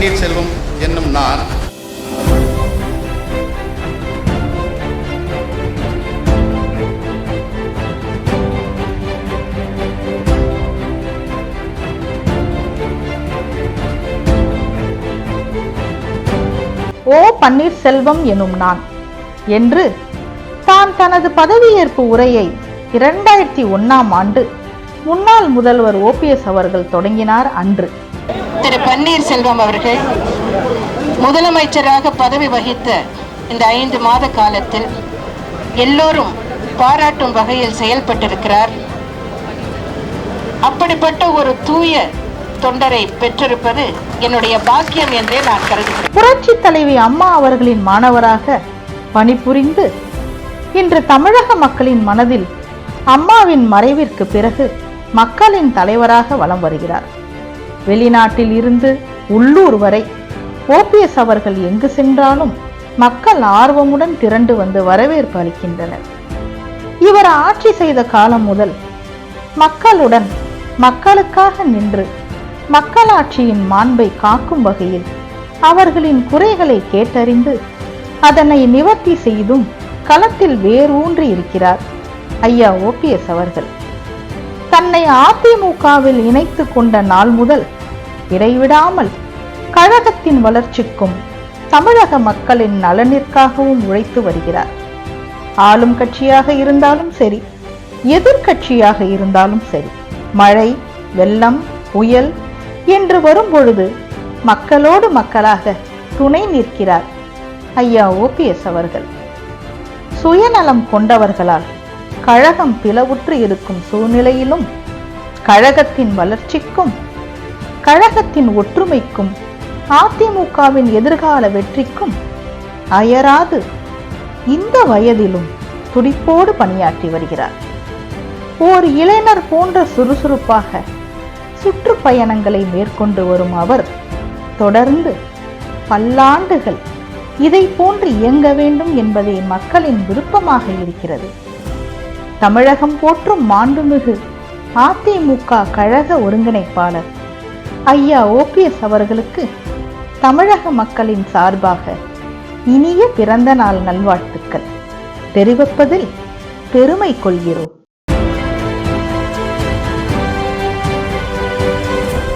பன்னீர்செல்வம் என்னும் நான் ஓ பன்னீர்செல்வம் எனும் நான். என்று தான் தனது பதவியேற்பு உரையை இரண்டாயிரத்தி ஒன்னாம் ஆண்டு முன்னாள் முதல்வர் ஓபிஎஸ் அவர்கள் தொடங்கினார் அன்று. திரு பன்னீர்செல்வம் அவர்கள் முதலமைச்சராக பதவி வகித்த இந்த ஐந்து மாத காலத்தில் எல்லோரும் பாராட்டும் வகையில் செயல்பட்டிருக்கிறார். அப்படிப்பட்ட ஒரு தூய தொண்டரை பெற்றிருப்பது என்னுடைய பாக்கியம் என்றே நான் கருதுகிறேன். புரட்சி தலைவி அம்மா அவர்களின் மாணவராக பணிபுரிந்து இன்று தமிழக மக்களின் மனதில் அம்மாவின் மறைவிற்கு பிறகு மக்களின் தலைவராக வலம் வருகிறார். வெளிநாட்டில் இருந்து உள்ளூர் வரை ஓபிஎஸ் அவர்கள் எங்கு சென்றாலும் மக்கள் ஆர்வமுடன் திரண்டு வந்து வரவேற்பு அளிக்கின்றனர். இவர் ஆட்சி செய்த காலம் முதல் மக்களுடன் மக்களுக்காக நின்று மக்களாட்சியின் மாண்பை காக்கும் வகையில் அவர்களின் குறைகளை கேட்டறிந்து அதனை நிவர்த்தி செய்தும் களத்தில் வேரூன்றி இருக்கிறார் ஐயா ஓபிஎஸ் அவர்கள். தன்னை அதிமுகவில் இணைத்து கொண்ட நாள் முதல் இடைவிடாமல் கழகத்தின் வளர்ச்சிக்கும் தமிழக மக்களின் நலனிற்காகவும் உழைத்து வருகிறார். ஆளும் கட்சியாக இருந்தாலும் சரி எதிர்கட்சியாக இருந்தாலும் சரி மழை வெள்ளம் புயல் என்று வரும்பொழுது மக்களோடு மக்களாக துணை நிற்கிறார் ஐயா ஓபிஎஸ் அவர்கள். சுயநலம் கொண்டவர்களால் கழகம் பிளவுற்று இருக்கும் சூழ்நிலையிலும் கழகத்தின் வளர்ச்சிக்கும் கழகத்தின் ஒற்றுமைக்கும் அதிமுகவின் எதிர்கால வெற்றிக்கும் அயராது இந்த வயதிலும் துடிப்போடு பணியாற்றி வருகிறார். ஓர் இளைஞர் போன்ற சுறுசுறுப்பாக சுற்றுப்பயணங்களை மேற்கொண்டு வரும் அவர் தொடர்ந்து பல்லாண்டுகள் இதை போன்று இயங்க வேண்டும் என்பதே மக்களின் விருப்பமாக இருக்கிறது. தமிழகம் போற்றும் மாண்புமிகு அதிமுக கழக ஒருங்கிணைப்பாளர் ஐயா ஓபிஎஸ் அவர்களுக்கு தமிழக மக்களின் சார்பாக இனிய பிறந்த நாள் நல்வாழ்த்துக்கள். தெரிவிப்பதில் பெருமை கொள்கிறோம்.